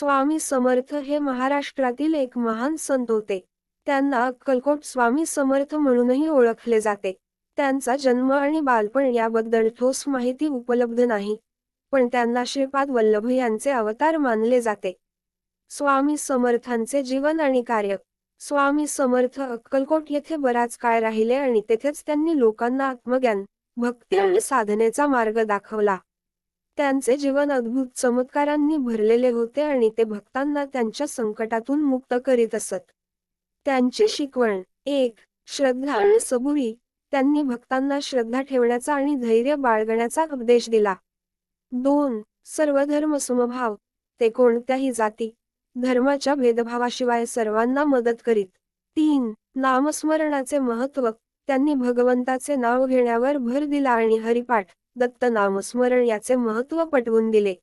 स्वामी समर्थ हे महाराष्ट्रातील एक महान संत होते. त्यांना अक्कलकोट स्वामी समर्थ म्हणूनही ओळखले जाते. त्यांचा जन्म आणि बालपण याबद्दल ठोस माहिती उपलब्ध नाही. पण त्यांना श्रीपाद वल्लभ यांचे अवतार मानले जाते. स्वामी समर्थांचे जीवन आणि कार्य. स्वामी समर्थ अक्कलकोट येथे बराच काळ राहिले आणि तेथेच त्यांनी लोकांना आत्मज्ञान भक्ती आणि साधनेचा मार्ग दाखवला. त्यांचे जीवन अद्भुत चमत्कारांनी भरलेले होते आणि ते भक्तांना त्यांच्या संकटातून मुक्त करीत असत. त्यांची शिकवण एक श्रद्धा आणि सबुरी त्यांनी भक्तांना श्रद्धा ठेवण्याचा आणि धैर्य बाळगण्याचा उपदेश दिला. दोन सर्वधर्म समभाव ते कोणत्याही जाती धर्माच्या भेदभावाशिवाय सर्वांना मदत करीत. तीन नामस्मरणाचे महत्त्व त्यांनी भगवंताचे नाव घेण्यावर भर दिला आणि हरिपाठ दत्त नामस्मरण याचे महत्त्व पटवून दिले.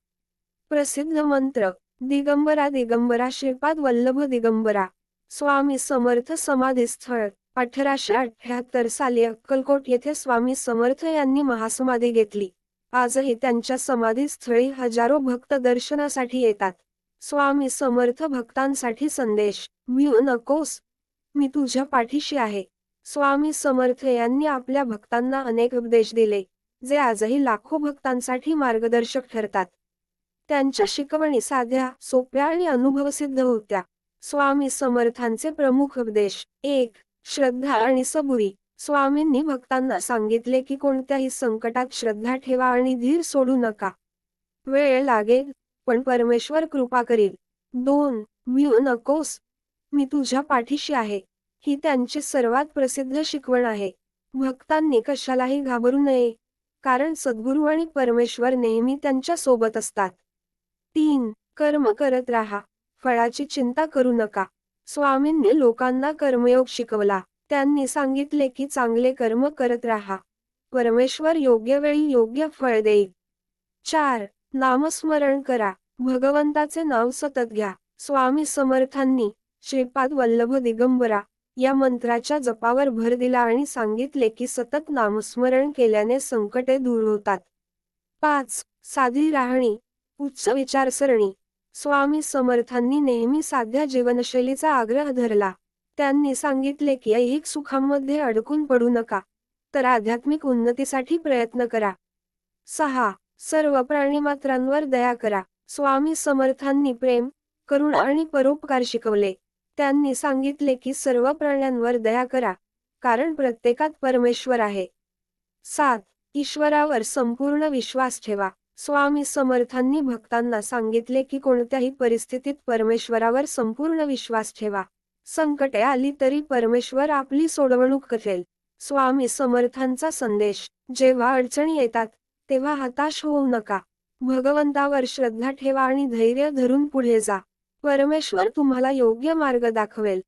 प्रसिद्ध मंत्र दिगंबरा दिगंबरा श्रीपाद वल्लभ दिगंबरा. स्वामी समर्थ समाधीस्थळ अठराशे अठ्याहत्तर साली अक्कलकोट येथे स्वामी समर्थ यांनी महासमाधी घेतली. आजही त्यांच्या समाधीस्थळी हजारो भक्त दर्शनासाठी येतात. स्वामी समर्थ भक्तांसाठी संदेश मी नकोस. मी तुझ्या पाठीशी आहे. स्वामी समर्थ यांनी आपल्या भक्तांना अनेक उपदेश दिले. जे आजही लाखो भक्तांसाठी मार्गदर्शक ठरतात. त्यांच्या शिकवणी साध्या सोप्या आणि अनुभवसिद्ध होत्या. स्वामी समर्थांचे प्रमुख उपदेश एक श्रद्धा आणि सबुरी. स्वामींनी भक्तांना सांगितले की कोणत्याही संकटात श्रद्धा ठेवा आणि धीर सोडू नका. वेळ लागेल पण परमेश्वर कृपा करील. दोन मिळू नकोस. मी तुझ्या पाठीशी आहे. ही त्यांची सर्वात प्रसिद्ध शिकवण आहे. भक्तांनी कशालाही घाबरू नये. कारण सद्गुरू आणि परमेश्वर नेहमी त्यांच्यासोबत असतात. तीन कर्म करत राहा. फळाची चिंता करू नका. स्वामींनी लोकांना कर्मयोग शिकवला. त्यांनी सांगितले की चांगले कर्म करत राहा. परमेश्वर योग्य वेळी योग्य फळ देईल. चार नामस्मरण करा. भगवंताचे नाव सतत घ्या. स्वामी समर्थांनी श्रीपाद वल्लभ दिगंबरा या मंत्राच्या जपावर भर दिला आणि सांगितले की सतत नामस्मरण केल्याने संकटे दूर होतात. पाच साधी राहणी उच्च विचारसरणी. स्वामी समर्थांनी नेहमी साध्या जीवनशैलीचा आग्रह धरला. त्यांनी सांगितले की ऐहिक सुखांमध्ये अडकून पडू नका तर आध्यात्मिक उन्नतीसाठी प्रयत्न करा. सहा सर्व प्राणीमात्रांवर दया करा. स्वामी समर्थांनी प्रेम करुणा आणि परोपकार शिकवले. त्यांनी सांगितले की सर्व प्राण्यांवर दया करा कारण प्रत्येकात परमेश्वर आहे. सात ईश्वरावर संपूर्ण विश्वास ठेवा. स्वामी समर्थांनी भक्तांना सांगितले की कोणत्याही परिस्थितीत परमेश्वरावर संपूर्ण विश्वास ठेवा. संकटे आली तरी परमेश्वर आपली सोडवणूक करेल. स्वामी समर्थांचा संदेश जेव्हा अडचणी येतात तेव्हा हताश होऊ नका. भगवंतावर श्रद्धा ठेवा आणि धैर्य धरून पुढे जा. परमेश्वर तुम्हाला योग्य मार्ग दाखवेल.